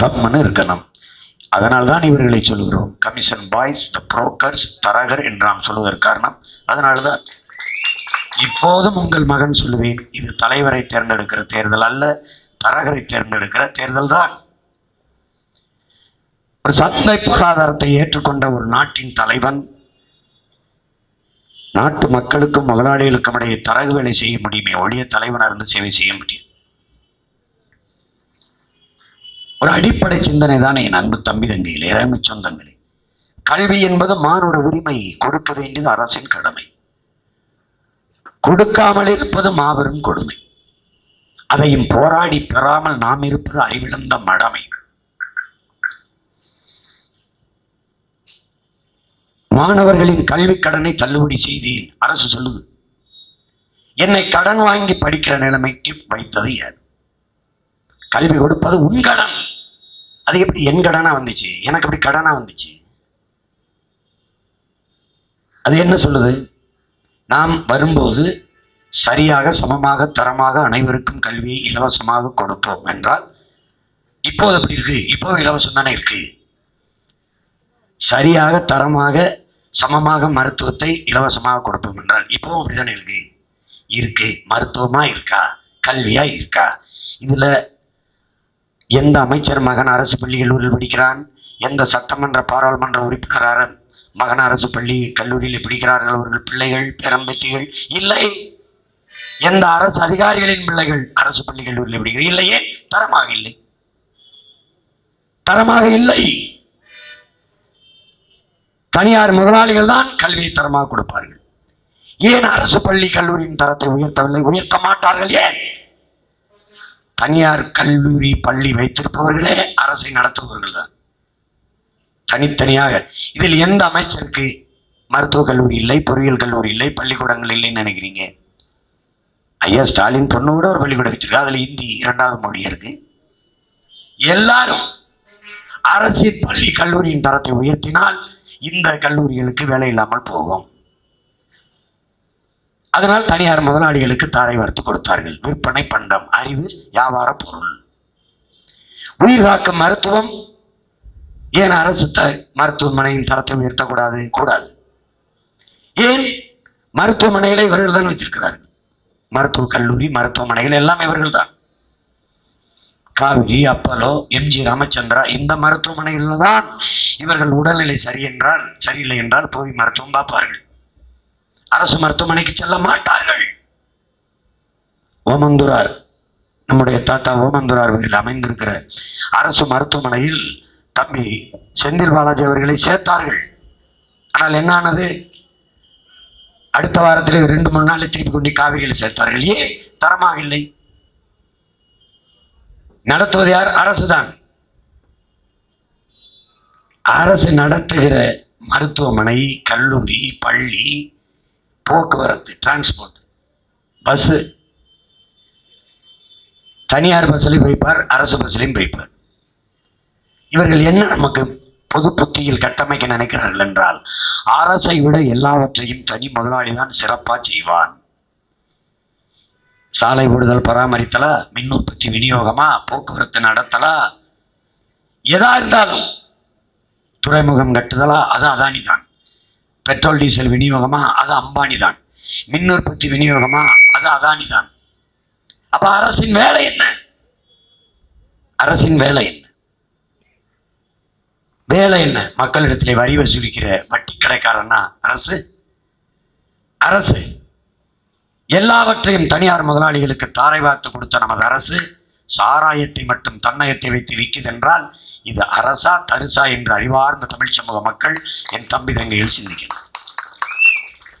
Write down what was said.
கம்முன்னு இருக்கணும். அதனால்தான் இவர்களை சொல்கிறோம். கமிஷன் பாய்ஸ் த புரோக்கர்ஸ் தரகர் என்று நாம் சொல்வதற்கு காரணம் அதனால்தான். இப்போதும் உங்கள் மகன் சொல்லுவேன் இது தலைவரை தேர்ந்தெடுக்கிற தேர்தல் அல்ல தரகரை தேர்ந்தெடுக்கிற தேர்தல் தான். ஒரு சந்தை பொருளாதாரத்தை ஏற்றுக்கொண்ட ஒரு நாட்டின் தலைவன் நாட்டு மக்களுக்கும் முதலாளிகளுக்கும் இடையே தரகு வேலை செய்ய முடியுமே ஒழிய தலைவனாக இருந்து சேவை செய்ய முடியும். ஒரு அடிப்படை சிந்தனை தானே என் அன்பு தம்பி தங்கையில் இறைமை சொந்தங்களே. கல்வி என்பது மானுட உரிமை கொடுக்க வேண்டியது அரசின் கடமை. கொடுக்காமல் இருப்பது மாபெரும் கொடுமை. அதையும் போராடி பெறாமல் நாம் இருப்பது அறிவிழந்த மடமை. மாணவர்களின் கல்வி கடனை தள்ளுபடி செய்தேன் அரசு சொல்லுது. என்னை கடன் வாங்கி படிக்கிற நிலைமைக்கு வைத்தது யார்? கல்வி கொடுப்பது உன் கடன். அது எப்படி என் கடனாக வந்துச்சு? எனக்கு அப்படி கடனா வந்துச்சு? அது என்ன சொல்லுது? நாம் வரும்போது சரியாக சமமாக தரமாக அனைவருக்கும் கல்வியை இலவசமாக கொடுப்போம் என்றால் இப்போது அப்படி இருக்கு. இப்போ இலவசம் தானே இருக்கு. சரியாக தரமாக சமமாக மருத்துவத்தை இலவசமாக கொடுப்போம் என்றால் இப்போவும் அப்படிதானே இருக்கு. இருக்கு. மருத்துவமா இருக்கா? கல்வியா இருக்கா? இதுல எந்த அமைச்சர் மகன் அரசு பள்ளி கல்லூரியில் படிக்கிறான்? எந்த சட்டமன்ற பாராளுமன்ற உறுப்பினர் மகன் அரசு பள்ளி கல்லூரியில் படிக்கிறார்கள்? அவர்கள் பிள்ளைகள் பேரம்பத்திகள் இல்லை. எந்த அரசு அதிகாரிகளின் பிள்ளைகள் அரசு பள்ளி கல்லூரியில் படிக்கிறார் இல்லையே. தரமாக இல்லை. தரமாக இல்லை. தனியார் முதலாளிகள் தான் கல்வியை தரமாக கொடுப்பார்கள். ஏன் அரசு பள்ளி கல்லூரியின் தரத்தை உயர்த்தவில்லை? உயர்த்த மாட்டார்கள் ஏன்? தனியார் கல்லூரி பள்ளி வைத்திருப்பவர்களே அரசை நடத்துபவர்கள் தான். தனித்தனியாக. இதில் எந்த அமைச்சருக்கு மருத்துவக் கல்லூரி இல்லை பொறியியல் கல்லூரி இல்லை பள்ளிக்கூடங்கள் இல்லைன்னு நினைக்கிறீங்க? ஐயா ஸ்டாலின் பொண்ணு கூட ஒரு பள்ளிக்கூடம் வச்சிருக்கு. அதில் இந்தி இரண்டாவது மொழி இருக்கு. எல்லாரும் அரசின் பள்ளி கல்லூரியின் தரத்தை உயர்த்தினால் இந்த கல்லூரிகளுக்கு வேலை இல்லாமல் போகும். அதனால் தனியார் முதலாளிகளுக்கு தாரை வறுத்து கொடுத்தார்கள். விற்பனை பண்டம் அறிவு வியாபார பொருள். உயிர் காக்கும் மருத்துவம். ஏன் அரசு த மருத்துவமனையின் தரத்தை உயர்த்தக்கூடாது? கூடாது. ஏன்? மருத்துவமனைகளை இவர்கள் தான் வச்சிருக்கிறார்கள் மருத்துவக் கல்லூரி மருத்துவமனைகள் எல்லாமே இவர்கள் தான். காவிரி அப்பலோ எம்ஜி ராமச்சந்திரா இந்த மருத்துவமனைகளில் தான் இவர்கள் உடல்நிலை சரி என்றால் சரியில்லை என்றால் போய் மருத்துவம் பார்ப்பார்கள். அரசு மருத்துவமனைக்கு செல்ல மாட்டார்கள். ஓமந்துரார் நம்முடைய தாத்தா ஓமந்துரார் அமைந்திருக்கிற அரசு மருத்துவமனையில் தம்பி செந்தில் பாலாஜி அவர்களை சேர்த்தார்கள். ஆனால் என்ன ஆனது? அடுத்த வாரத்தில் ரெண்டு மூணு நாளில் திருப்பி கொண்டு காவிரியில் சேர்த்தார்கள். ஏன்? தரமாக இல்லை. நடத்துவது யார்? அரசுதான். அரசு நடத்துகிற மருத்துவமனை கல்லூரி பள்ளி போக்குவரத்து டிரான்ஸ்போர்ட் பஸ்ஸு. தனியார் பஸ்ஸிலையும் வைப்பார் அரசு பஸ்ஸிலையும் வைப்பார் இவர்கள் என்ன நமக்கு பொது புத்தியில் கட்டமைக்க நினைக்கிறார்கள் என்றால் அரசை விட எல்லாவற்றையும் தனி முதலாளி தான் சிறப்பாக செய்வான். சாலை ஓடுதல் பராமரித்தலா? மின் உற்பத்தி விநியோகமா? போக்குவரத்து நடத்தலா? எதா இருந்தாலும் துறைமுகம் கட்டுதலா? அது அதானி தான் பெட்ரோல் டீசல் விநியோகமா? அது அம்பானி தான். மின் உற்பத்தி விநியோகமா? அது அதானி தான். அப்ப அரசின் வேலை என்ன? அரசின் வேலை என்ன? வேலை என்ன? மக்களிடத்திலே வரி வசூலிக்கிற வட்டி கடைக்காரன்னா அரசு? அரசு. எல்லாவற்றையும் தனியார் முதலாளிகளுக்கு தாரை வார்த்து கொடுத்த நமது அரசு சாராயத்தை மட்டும் தன்னயத்தை வைத்து விற்கிதென்றால் இது அரசா தரிசா என்று அறிவார்ந்த தமிழ் சமூக மக்கள் என் தம்பி தங்கையில் சிந்திக்கணும்